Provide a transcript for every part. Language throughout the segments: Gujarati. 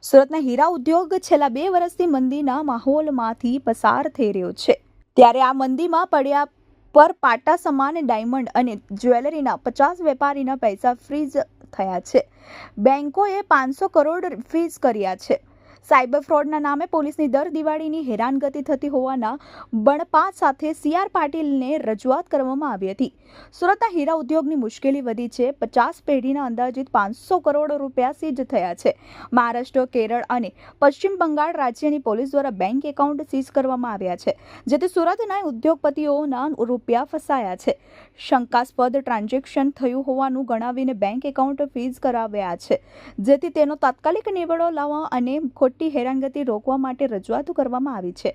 સુરતના હીરા ઉદ્યોગ છેલ્લા બે વર્ષથી મંદીના માહોલમાંથી પસાર થઈ રહ્યો છે. ત્યારે આ મંદીમાં પડ્યા પર પાટા સમાન ડાયમંડ અને જ્વેલરીના પચાસ વેપારીના પૈસા ફ્રીઝ થયા છે. બેન્કોએ પાંચસો કરોડ ફ્રીઝ કર્યા છે. સાયબર ફ્રોડના નામે પોલીસની દર દિવાળીની હેરાનગતિ થતી હોવાના બણપા સાથે સીઆર પાટીલને રજૂઆત કરવામાં આવી હતી. સુરતના હીરા ઉદ્યોગની મુશ્કેલી વધી છે. પચાસ પેઢીના અંદાજિત પાંચસો કરોડ રૂપિયા સીઝ થયા છે. મહારાષ્ટ્ર, કેરળ અને પશ્ચિમ બંગાળ રાજ્યની પોલીસ દ્વારા બેંક એકાઉન્ટ સીઝ કરવામાં આવ્યા છે, જેથી સુરતના ઉદ્યોગપતિઓના રૂપિયા ફસાયા છે. શંકાસ્પદ ટ્રાન્ઝેક્શન થયું હોવાનું ગણાવીને બેંક એકાઉન્ટ ફીઝ કરાવ્યા છે, જેથી તેનો તાત્કાલિક નિવેડો લાવવા અને ખોટી હેરાનગતિ રોકવા માટે રજૂઆતો કરવામાં આવી છે.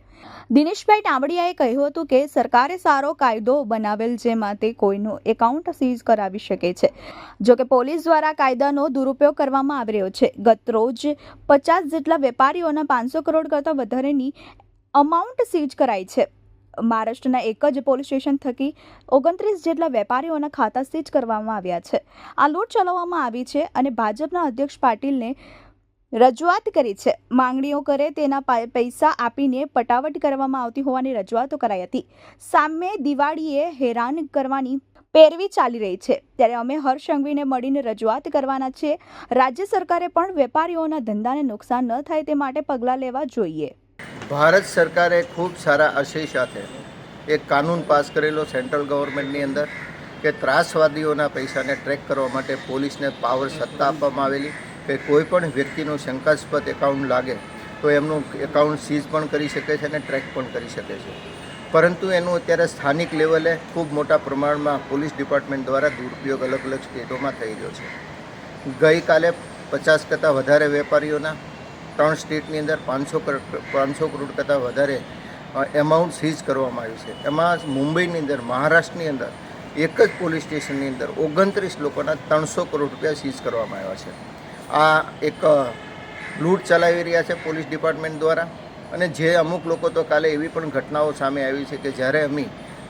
દિનેશભાઈ ટાંબડિયાએ કહ્યું હતું કે સરકારે સારો કાયદો બનાવેલ જેમાં તે કોઈનું એકાઉન્ટ સીઝ કરાવી શકે છે. જો કે પોલીસ દ્વારા કાયદાનો દુરુપયોગ કરવામાં આવી રહ્યો છે. ગત રોજ પચાસ જેટલા વેપારીઓના પાંચસો કરોડ કરતાં વધારેની અમાઉન્ટ સીઝ કરાઈ છે. મહારાષ્ટ્રના એક જ પોલીસ સ્ટેશન થકી ઓગણત્રીસ જેટલા વેપારીઓના ખાતા સીઝ કરવામાં આવ્યા છે. આ લૂંટ ચલાવવામાં આવી છે અને ભાજપના અધ્યક્ષ પાટીલને રજૂઆત કરી છે. માંગણીઓ કરે તેના પૈસા આપીને પટાવટ કરવામાં આવતી હોવાની રજૂઆતો કરાઈ હતી. સામે દિવાળીએ હેરાન કરવાની પેરવી ચાલી રહી છે. ત્યારે અમે હર્ષ સંઘવીને મળીને રજૂઆત કરવાના છે. રાજ્ય સરકારે પણ વેપારીઓના ધંધાને નુકસાન ન થાય તે માટે પગલાં લેવા જોઈએ. ભારત સરકારે ખૂબ સારા આશય સાથે એક કાનૂન પાસ કરેલો સેન્ટ્રલ ગવર્મેન્ટની અંદર કે ત્રાસવાદીઓના પૈસાને ટ્રેક કરવા માટે પોલીસને પાવર સત્તા આપવામાં આવેલી. કે કોઈ પણ વ્યક્તિનું શંકાસ્પદ એકાઉન્ટ લાગે, તો એમનું એકાઉન્ટ સીઝ પણ કરી શકે છે અને ટ્રેક પણ કરી શકે છે. પરંતુ એનું અત્યારે સ્થાનિક લેવલે ખૂબ મોટા પ્રમાણમાં પોલીસ ડિપાર્ટમેન્ટ દ્વારા દુરુપયોગ અલગ અલગ સ્ટેટોમાં થઈ રહ્યો છે. ગઈકાલે પચાસ કરતાં વધારે વેપારીઓના ત્રણ સ્ટેટની અંદર પાંચસો પાંચસો કરોડ કરતાં વધારે એમાઉન્ટ સીઝ કરવામાં આવ્યું છે. એમાં મુંબઈની અંદર, મહારાષ્ટ્રની અંદર એક જ પોલીસ સ્ટેશનની અંદર ઓગણત્રીસ લોકોના ત્રણસો કરોડ રૂપિયા સીઝ કરવામાં આવ્યા છે. આ એક લૂંટ ચલાવી રહ્યા છે પોલીસ ડિપાર્ટમેન્ટ દ્વારા. અને જે અમુક લોકો તો કાલે એવી પણ ઘટનાઓ સામે આવી છે કે જ્યારે અમે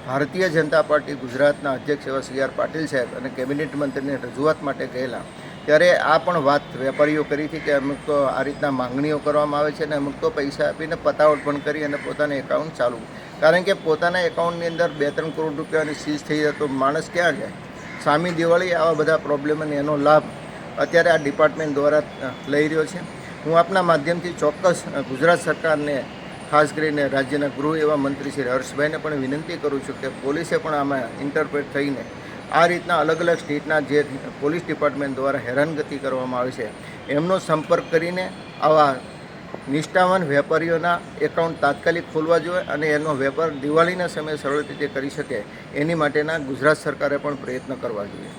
ભારતીય જનતા પાર્ટી ગુજરાતના અધ્યક્ષ એવા સી આર પાટીલ સાહેબ અને કેબિનેટ મંત્રીને રજૂઆત માટે ગયેલા, ત્યારે આ પણ વાત વેપારીઓ કરી હતી કે અમુક તો આ રીતના માંગણીઓ કરવામાં આવે છે અને અમુક તો પૈસા આપીને પતાવટ પણ કરી અને પોતાના એકાઉન્ટ ચાલુ. કારણ કે પોતાના એકાઉન્ટની અંદર બે ત્રણ કરોડ રૂપિયાની સીઝ થઈ જાય તો માણસ ક્યાં જાય? સામી દિવાળી આવા બધા પ્રોબ્લેમ અને એનો લાભ અત્યારે આ ડિપાર્ટમેન્ટ દ્વારા લઈ રહ્યો છે. હું આપના માધ્યમથી ચોક્કસ ગુજરાત સરકારને, ખાસ કરીને રાજ્યના ગૃહ એવા મંત્રી શ્રી હર્ષભાઈને પણ વિનંતી કરું છું કે પોલીસે પણ આમાં ઇન્ટરપ્રેટ થઈને આ રીતના અલગ અલગ સ્ટેટના જે પોલીસ ડિપાર્ટમેન્ટ દ્વારા હેરાનગતિ કરવામાં આવે છે, એમનો સંપર્ક કરીને આવા નિષ્ઠાવાન વેપારીઓના એકાઉન્ટ તાત્કાલિક ખોલવા જોઈએ અને એનો વેપાર દિવાળીના સમયે સરળ રીતે કરી શકે, એની માટેના ગુજરાત સરકારે પણ પ્રયત્ન કરવા જોઈએ.